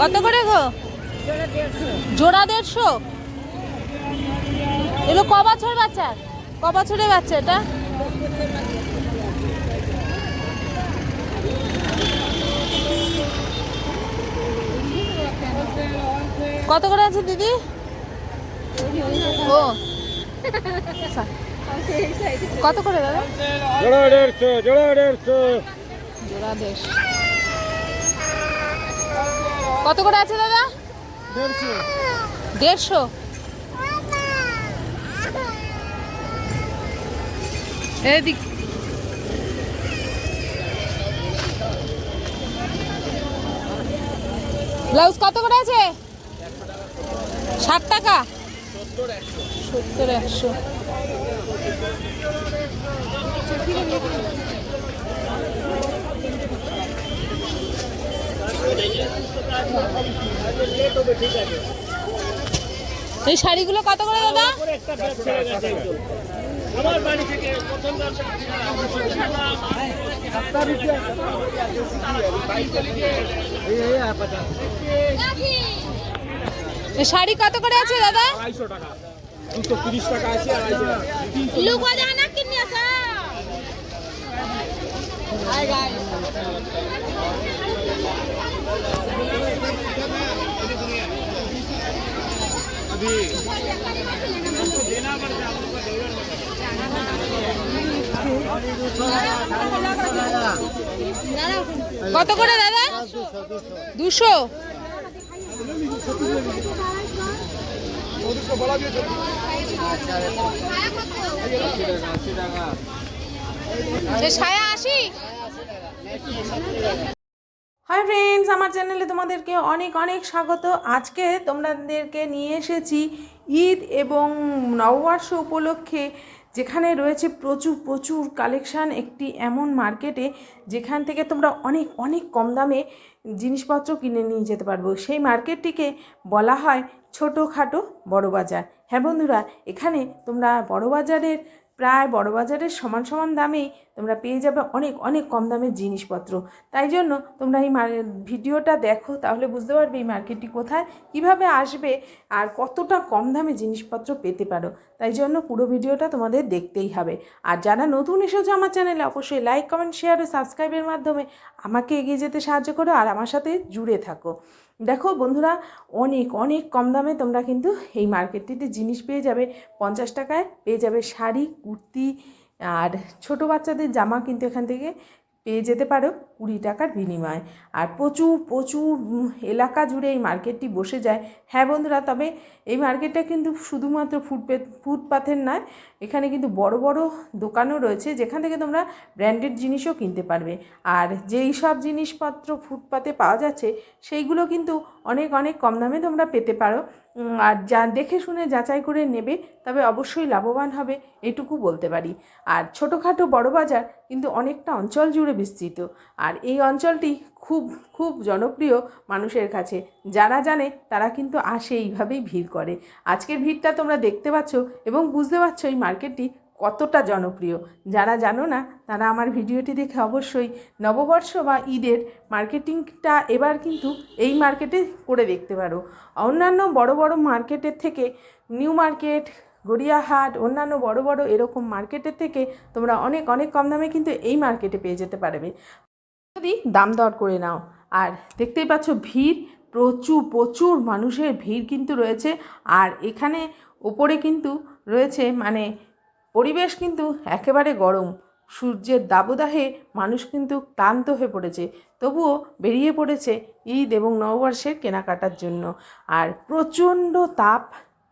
কত করে গো? জোড়া দেড়শো? এগুলো ক বছর বাচ্চা? ক বছরের বাচ্চা এটা? কত করে আছে দিদি? ও। কত করে দাদা? জোড়া দেড়শো জোড়া দেড়শো। জোড়া দেশ কত করে আছে দাদা? দেড়শো। এদিক। ব্লাউজ কত করে আছে? ষাট টাকা? সত্তর একশো। এই শাড়িগুলো কত করে দাদা? শাড়ি কত করে আছে দাদা? টাকা দুশো টাকা আছে লুকো জানা কিনে আসা কত করে দাদা? দুশো? ছায়া আসি হাই ফ্রেন্ডস আমার চ্যানেলে তোমাদেরকে অনেক অনেক স্বাগত। আজকে তোমাদেরকে নিয়ে এসেছি ঈদ এবং নববর্ষ উপলক্ষে, যেখানে রয়েছে প্রচুর প্রচুর কালেকশান একটি এমন মার্কেটে যেখান থেকে তোমরা অনেক অনেক কম দামে জিনিসপত্র কিনে নিয়ে যেতে পারব। সেই মার্কেটটিকে বলা হয় ছোটোখাটো বড় বাজার হ্যাঁ বন্ধুরা, এখানে তোমরা বড় বাজারের প্রায় বড় বাজারের সমান সমান দামেই তোমরা পেয়ে যাবে অনেক অনেক কম দামের জিনিসপত্র। তাই জন্য তোমরা এই ভিডিওটা দেখো, তাহলে বুঝতে পারবে এই মার্কেটটি কোথায়, কীভাবে আসবে আর কতটা কম দামে জিনিসপত্র পেতে পারো। তাই জন্য পুরো ভিডিওটা তোমাদের দেখতেই হবে। আর যারা নতুন এসেছ আমার চ্যানেলে, অবশ্যই লাইক কমেন্ট শেয়ার ও সাবস্ক্রাইবের মাধ্যমে আমাকে এগিয়ে যেতে সাহায্য করো আর আমার সাথে জুড়ে থাকো। দেখো বন্ধুরা, অনেক অনেক কম দামে তোমরা কিন্তু এই মার্কেটটিতে জিনিস পেয়ে যাবে। পঞ্চাশ টাকায় পেয়ে যাবে শাড়ি, কুর্তি আর ছোট বাচ্চাদের জামা কিন্তু এখান থেকে পেয়ে যেতে পারো কুড়ি টাকার বিনিময়ে। আর প্রচুর প্রচুর এলাকা জুড়ে এই মার্কেটটি বসে যায়। হ্যাঁ বন্ধুরা, তবে এই মার্কেটটা কিন্তু শুধুমাত্র ফুটপে, ফুটপাথের নয়, এখানে কিন্তু বড় বড় দোকানও রয়েছে যেখান থেকে তোমরা ব্র্যান্ডেড জিনিসও কিনতে পারবে। আর যেই সব জিনিসপত্র ফুটপাতে পাওয়া যাচ্ছে, সেইগুলো কিন্তু অনেক অনেক কম দামে তোমরা পেতে পারো। আর যা দেখে শুনে যাচাই করে নেবে তবে অবশ্যই লাভবান হবে, এটুকু বলতে পারি। আর ছোটোখাটো বড় বাজার কিন্তু অনেকটা অঞ্চল জুড়ে বিস্তৃত। আর এই অঞ্চলটি খুব খুব জনপ্রিয় মানুষের কাছে। যারা জানে তারা কিন্তু আসে এইভাবেই ভিড় করে। আজকের ভিড়টা তোমরা দেখতে পাচ্ছ এবং বুঝতে পারছ এই মার্কেটটি কতটা জনপ্রিয়। যারা জানো না, তারা আমার ভিডিওটি দেখে অবশ্যই নববর্ষ বা ঈদের মার্কেটিংটা এবার কিন্তু এই মার্কেটে করে দেখতে পারো। অন্যান্য বড় বড় মার্কেটের থেকে নিউ মার্কেট গড়িয়াহাট, অন্যান্য বড় বড় এরকম মার্কেটের থেকে তোমরা অনেক অনেক কম দামে কিন্তু এই মার্কেটে পেয়ে যেতে পারবে। যদি দাম দর করে নাও, আর দেখতেই পাচ্ছ ভিড়, প্রচুর প্রচুর মানুষের ভিড় কিন্তু রয়েছে। আর এখানে ওপরে কিন্তু রয়েছে মানে পরিবেশ কিন্তু একেবারে গরম। সূর্যের দাবদাহে মানুষ কিন্তু ক্লান্ত হয়ে পড়েছে। তবুও বেরিয়ে পড়েছে ঈদ এবং নববর্ষের কেনাকাটার জন্য। আর প্রচণ্ড তাপ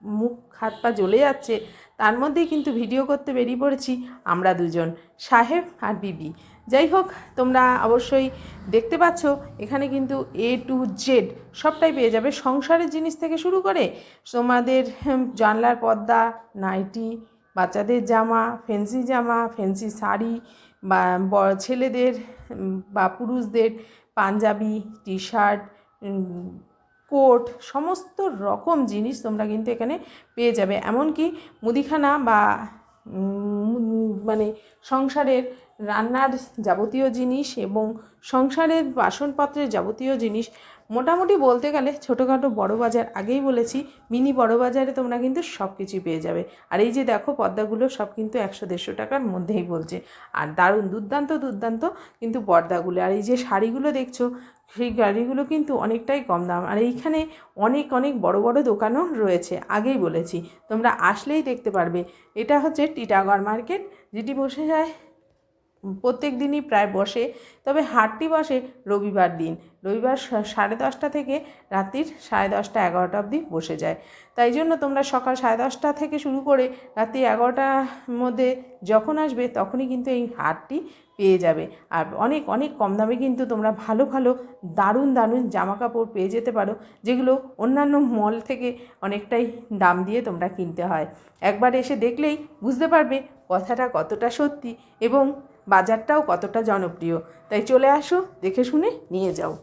মুখ, হাত পা জ্বলে যাচ্ছে, তার মধ্যেই কিন্তু ভিডিও করতে বেরিয়ে পড়েছি আমরা দুজন, সাহেব আর বিবি। যাই হোক, তোমরা অবশ্যই দেখতে পাচ্ছ, এখানে কিন্তু এ টু জেড সবটাই পেয়ে যাবে। সংসারের জিনিস থেকে শুরু করে তোমাদের জানলার পর্দা, নাইটি, বাচ্চাদের জামা ফেন্সি জামা ফেন্সি শাড়ি, বা ছেলেদের বা, পুরুষদের পাঞ্জাবি টি শার্ট কোট সমস্ত রকম জিনিস তোমরা কিন্তু এখানে পেয়ে যাবে। এমনকি মুদিখানা বা মানে সংসারের রান্নার যাবতীয় জিনিস এবং সংসারের বাসনপত্রের যাবতীয় জিনিস। মোটামুটি বলতে গেলে ছোটোখাটো বড় বাজার, আগেই বলেছি, মিনি বড় বাজারে তোমরা কিন্তু সব কিছুই পেয়ে যাবে। আর এই যে দেখো পর্দাগুলো সব কিন্তু একশো দেড়শো টাকার মধ্যেই বলছে। আর দারুণ দুর্দান্ত দুর্দান্ত কিন্তু পর্দাগুলো। আর এই যে শাড়িগুলো দেখছ, সেই গাড়িগুলো কিন্তু অনেকটাই কম দাম। আর এইখানে অনেক অনেক বড় বড় দোকানও রয়েছে, আগেই বলেছি। তোমরা আসলেই দেখতে পারবে। এটা হচ্ছে টিটাগড় মার্কেট, যেটি বসে যায় প্রত্যেক দিনই প্রায় বসে। তবে হাটটি বসে রবিবার দিন। রবিবার সাড়ে দশটা থেকে রাত্রির সাড়ে দশটা এগারোটা অবধি বসে যায়। তাই জন্য তোমরা সকাল সাড়ে দশটা থেকে শুরু করে রাত্রি এগারোটার মধ্যে যখন আসবে তখনই কিন্তু এই হাটটি পেয়ে যাবে। আর অনেক অনেক কম দামে কিন্তু তোমরা ভালো ভালো, দারুণ দারুণ জামা কাপড় পেয়ে যেতে পারো, যেগুলো অন্যান্য মল থেকে অনেকটাই দাম দিয়ে তোমরা কিনতে হয়। একবার এসে দেখলেই বুঝতে পারবে কথাটা কতটা সত্যি এবং বাজারটাও কতটা জনপ্রিয়। তাই চলে আসো দেখে শুনে নিয়ে যাও।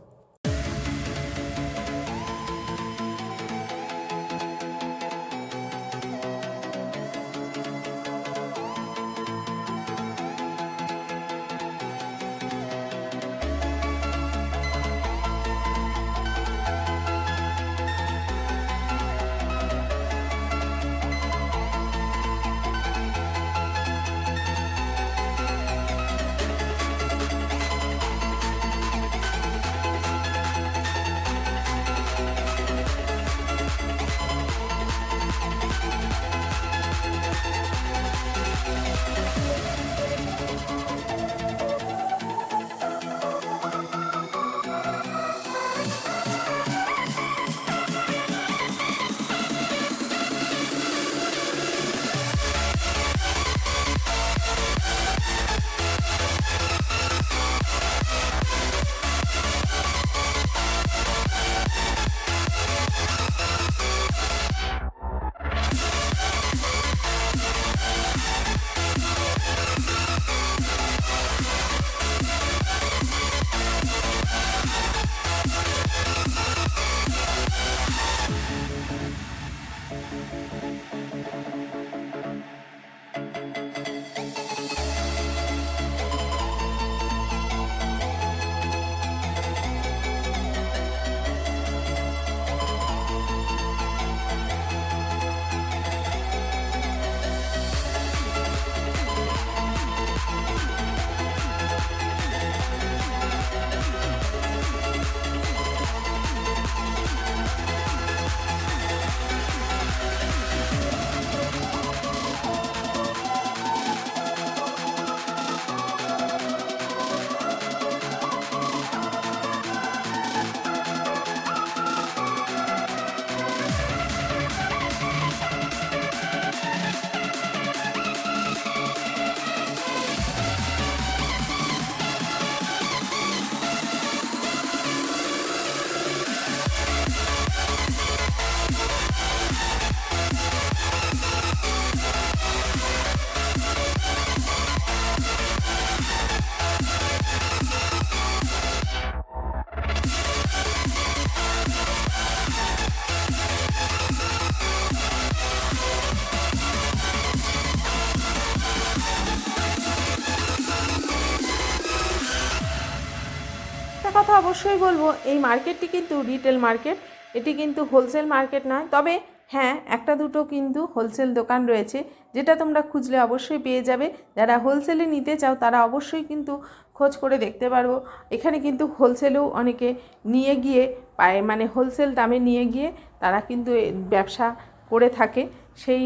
অবশ্যই বলব, এই মার্কেটটি কিন্তু রিটেল মার্কেট এটি কিন্তু হোলসেল মার্কেট নয়। তবে হ্যাঁ একটা দুটো কিন্তু হোলসেল দোকান রয়েছে, যেটা তোমরা খুঁজলে অবশ্যই পেয়ে যাবে। যারা হোলসেলে নিতে চাও, তারা অবশ্যই কিন্তু খোঁজ করে দেখতে পারব এখানে কিন্তু হোলসেলেও অনেকে নিয়ে গিয়ে পায় মানে হোলসেল দামে নিয়ে গিয়ে তারা কিন্তু ব্যবসা করে থাকে। সেই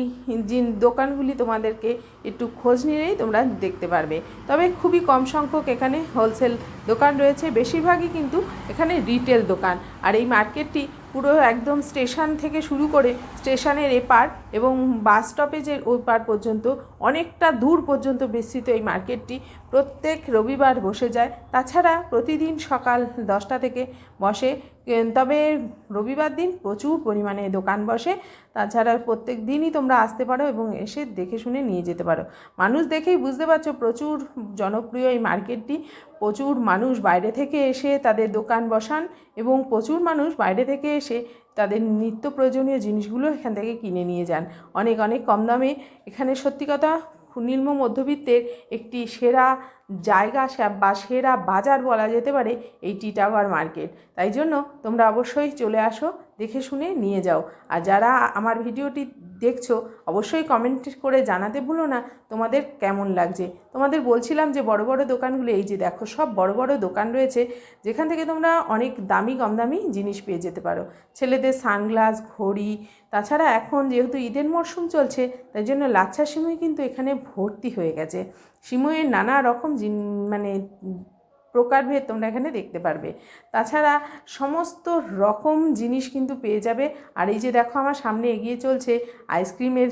দোকানগুলি তোমাদেরকে একটু খোঁজ নিলেই তোমরা দেখতে পারবে। তবে খুবই কম সংখ্যক এখানে হোলসেল দোকান রয়েছে। বেশিরভাগই কিন্তু এখানে রিটেল দোকান। আর এই মার্কেটটি পুরো একদম স্টেশন থেকে শুরু করে স্টেশনের এপার এবং বাস স্টপেজের ওপার পর্যন্ত, অনেকটা দূর পর্যন্ত বিস্তৃত এই মার্কেটটি। প্রত্যেক রবিবার বসে যায়। তাছাড়া প্রতিদিন সকাল দশটা থেকে বসে। তবে রবিবার দিন প্রচুর পরিমাণে দোকান বসে। তাছাড়া প্রত্যেক দিনই তোমরা আসতে পারো এবং এসে দেখে শুনে নিয়ে যেতে পারো। মানুষ দেখেই বুঝতে পারছ প্রচুর জনপ্রিয় এই মার্কেটটি। প্রচুর মানুষ বাইরে থেকে এসে তাদের দোকান বসান এবং প্রচুর মানুষ বাইরে থেকে এসে তাদের নিত্য প্রয়োজনীয় জিনিসগুলো এখান থেকে কিনে নিয়ে যান। অনেক অনেক কম দামে এখানে সত্যি কথা নিম্ন মধ্যবিত্তের একটি সেরা জায়গা বা সেরা বাজার বলা যেতে পারে এই টি টাওয়ার মার্কেট। তাই জন্য তোমরা অবশ্যই চলে আসো, দেখে শুনে নিয়ে যাও। আর যারা আমার ভিডিওটি দেখছ, অবশ্যই কমেন্ট করে জানাতে ভুলো না তোমাদের কেমন লাগছে। তোমাদের বলছিলাম যে বড় বড় দোকানগুলো, এই যে দেখো সব বড় বড় দোকান রয়েছে, যেখান থেকে তোমরা অনেক দামি কম দামি জিনিস পেয়ে যেতে পারো। ছেলেদের সানগ্লাস, ঘড়ি, তাছাড়া এখন যেহেতু ঈদের মরশুম চলছে, তাই জন্য লাচ্ছা সিমুই কিন্তু এখানে ভর্তি হয়ে গেছে। সিমুইয়ের নানা রকম মানে প্রকারভেদ তোমরা এখানে দেখতে পারবে। তাছাড়া সমস্ত রকম জিনিস কিন্তু পেয়ে যাবে। আর এই যে দেখো আমার সামনে এগিয়ে চলছে আইসক্রিমের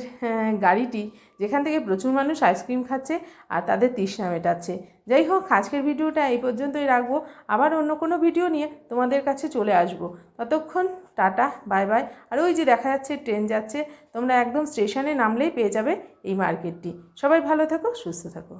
গাড়িটি, যেখান থেকে প্রচুর মানুষ আইসক্রিম খাচ্ছে আর তাদের তৃষ্ণা মেটাচ্ছে। যাই হোক, আজকের ভিডিওটা এই পর্যন্তই রাখব। আবার অন্য কোনো ভিডিও নিয়ে তোমাদের কাছে চলে আসব। ততক্ষণ টাটা, বাই বাই। আর ওই যে দেখা যাচ্ছে, ট্রেন যাচ্ছে, তোমরা একদম স্টেশনে নামলেই পেয়ে যাবে এই মার্কেটটি। সবাই ভালো থাকো, সুস্থ থাকো।